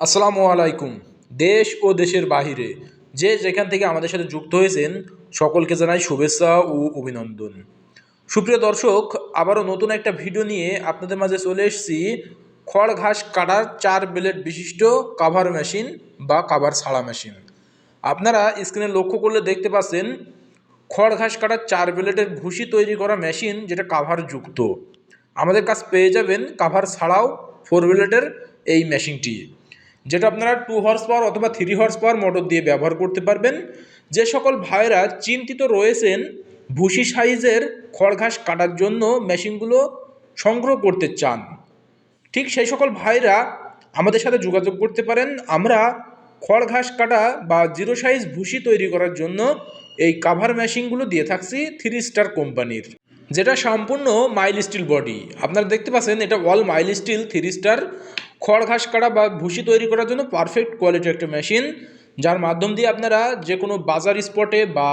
আসসালামু আলাইকুম। দেশ ও দেশের বাহিরে যে যেখান থেকে আমাদের সাথে যুক্ত হয়েছেন, সকলকে জানাই শুভেচ্ছা ও অভিনন্দন। সুপ্রিয় দর্শক, আবারও নতুন একটা ভিডিও নিয়ে আপনাদের মাঝে চলে এসেছি। খড় ঘাস কাটার চার ব্লেড বিশিষ্ট কাভার মেশিন বা কাভার ছাড়া মেশিন আপনারা স্ক্রিনে লক্ষ্য করলে দেখতে পাচ্ছেন, খড় ঘাস কাটার চার ব্লেডের ভুসি তৈরি করা মেশিন যেটা কাভার যুক্ত। আমাদের কাছ পেয়ে যাবেন কাভার ছাড়াও ফোর ব্লেডের এই মেশিনটি যেটা আপনারা টু হর্স পাওয়ার অথবা থ্রি হর্স পাওয়ার মোটর দিয়ে ব্যবহার করতে পারবেন। যে সকল ভাইরা চিন্তিত রয়েছেন ভুসি সাইজের খড় ঘাস কাটার জন্য মেশিনগুলো সংগ্রহ করতে চান, ঠিক সেই সকল ভাইরা আমাদের সাথে যোগাযোগ করতে পারেন। আমরা খড় ঘাস কাটা বা জিরো সাইজ ভুসি তৈরি করার জন্য এই কাভার মেশিনগুলো দিয়ে থাকছি থ্রি স্টার কোম্পানির, যেটা সম্পূর্ণ মাইল স্টিল বডি আপনারা দেখতে পাচ্ছেন এটা all mild steel three star খড় ঘাস কাটা বা ভুসি তৈরি করার জন্য পারফেক্ট কোয়ালিটির একটা মেশিন যার মাধ্যম দিয়ে আপনারা যে কোনো বাজার স্পটে বা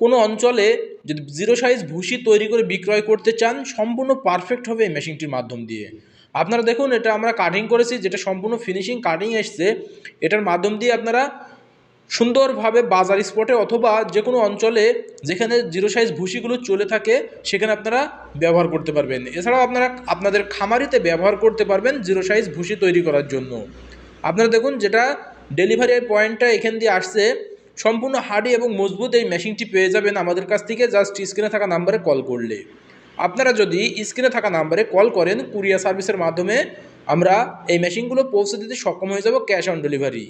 কোনো অঞ্চলে যদি জিরো সাইজ ভুসি তৈরি করে বিক্রয় করতে চান, সম্পূর্ণ পারফেক্ট হবে এই মেশিনটির মাধ্যম দিয়ে। আপনারা দেখুন, এটা আমরা কাটিং করেছি, যেটা সম্পূর্ণ ফিনিশিং কাটিং এসছে, এটার মাধ্যম দিয়ে আপনারা সুন্দরভাবে বাজার স্পটে অথবা যে কোনো অঞ্চলে যেখানে জিরো সাইজ ভুসিগুলো চলে থাকে, সেখানে আপনারা ব্যবহার করতে পারবেন। এছাড়াও আপনারা আপনাদের খামারিতে ব্যবহার করতে পারবেন জিরো সাইজ ভুসি তৈরি করার জন্য। আপনারা দেখুন যেটা ডেলিভারি পয়েন্টটা এখান দিয়ে আসছে, সম্পূর্ণ হার্ডি এবং মজবুত এই মেশিনটি পেয়ে যাবেন আমাদের কাছ থেকে জাস্ট স্ক্রিনে থাকা নাম্বারে কল করলে। আপনারা যদি স্ক্রিনে থাকা নাম্বারে কল করেন কুরিয়ার সার্ভিসের মাধ্যমে আমরা এই মেশিনগুলো পৌঁছে দিতে সক্ষম হয়ে যাব ক্যাশ অন ডেলিভারি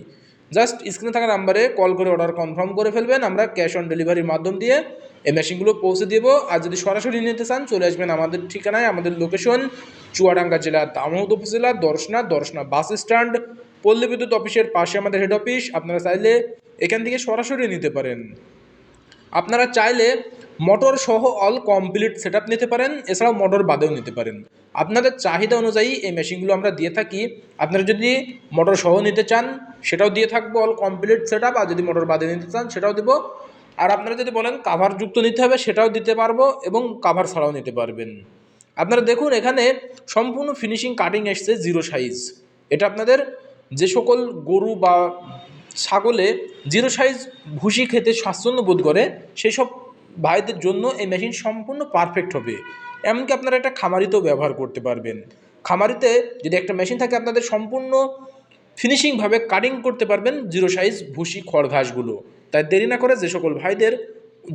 জাস্ট স্ক্রিনে থাকা নাম্বারে কল করে অর্ডার কনফার্ম করে ফেলবেন, আমরা ক্যাশ অন ডেলিভারির মাধ্যম দিয়ে এই মেশিনগুলো পৌঁছে দেব। আর যদি সরাসরি নিতে চান, চলে আসবেন আমাদের ঠিকানায়, আমাদের লোকেশন চুয়াডাঙ্গা জেলা দামোদ উপজেলা, দর্শনা দর্শনা বাস স্ট্যান্ড পল্লী বিদ্যুৎ অফিসের পাশে আমাদের হেড অফিস আপনারা চাইলে এখান থেকে সরাসরি নিতে পারেন। আপনারা চাইলে মোটর সহ অল কমপ্লিট সেট নিতে পারেন, এছাড়াও মোটর বাদেও নিতে পারেন। আপনাদের চাহিদা অনুযায়ী এই মেশিনগুলো আমরা দিয়ে থাকি। আপনারা যদি মোটর সহ নিতে চান, সেটাও দিয়ে থাকব অল কমপ্লিট সেট আর যদি মোটর বাদে নিতে চান, সেটাও দেবো। আর আপনারা যদি বলেন কাভার যুক্ত নিতে হবে, সেটাও দিতে পারব এবং কাভার ছাড়াও নিতে পারবেন। আপনারা দেখুন, এখানে সম্পূর্ণ ফিনিশিং কাটিং এসছে জিরো সাইজ এটা আপনাদের যে সকল গরু বা ছাগলে জিরো সাইজ ভুসি খেতে স্বাচ্ছন্দ্য বোধ করে সেই সব ভাইদের জন্য এই মেশিন সম্পূর্ণ পারফেক্ট হবে। এমনকি আপনারা একটা খামারিতেও ব্যবহার করতে পারবেন। খামারিতে যদি একটা মেশিন থাকে, আপনাদের সম্পূর্ণ ফিনিশিংভাবে কাটিং করতে পারবেন জিরো সাইজ ভুসি খড় ঘাসগুলো তাই দেরি না করে যে সকল ভাইদের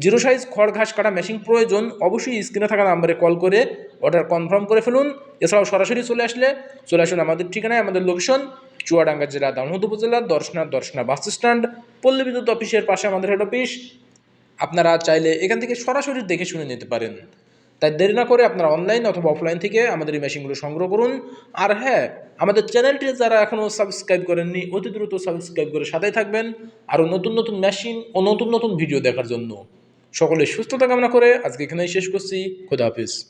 জিরো সাইজ খড় ঘাস কাটা মেশিন প্রয়োজন, অবশ্যই স্ক্রিনে থাকা নাম্বারে কল করে অর্ডার কনফার্ম করে ফেলুন। এছাড়াও সরাসরি চলে আসলে, চলে আসুন আমাদের ঠিকানায়, আমাদের লোকেশন চুয়াডাঙ্গা জেলা দামোদ উপজেলা, দর্শনা দর্শনা বাস স্ট্যান্ড, পল্লী বিদ্যুৎ অফিসের পাশে আমাদের হেড অফিস আপনারা চাইলে এখান থেকে সরাসরি দেখে শুনে নিতে পারেন। তাই দেরি না করে আপনারা অনলাইন অথবা অফলাইন থেকে আমাদের এই মেশিনগুলো সংগ্রহ করুন। আর হ্যাঁ আমাদের চ্যানেলটি যারা এখনও সাবস্ক্রাইব করেননি, অতি দ্রুত সাবস্ক্রাইব করে সাথেই থাকবেন। আরও নতুন নতুন মেশিন ও নতুন নতুন ভিডিও দেখার জন্য। সকলে সুস্থতা কামনা করে আজকে এখানেই শেষ করছি। খোদা হাফিজ।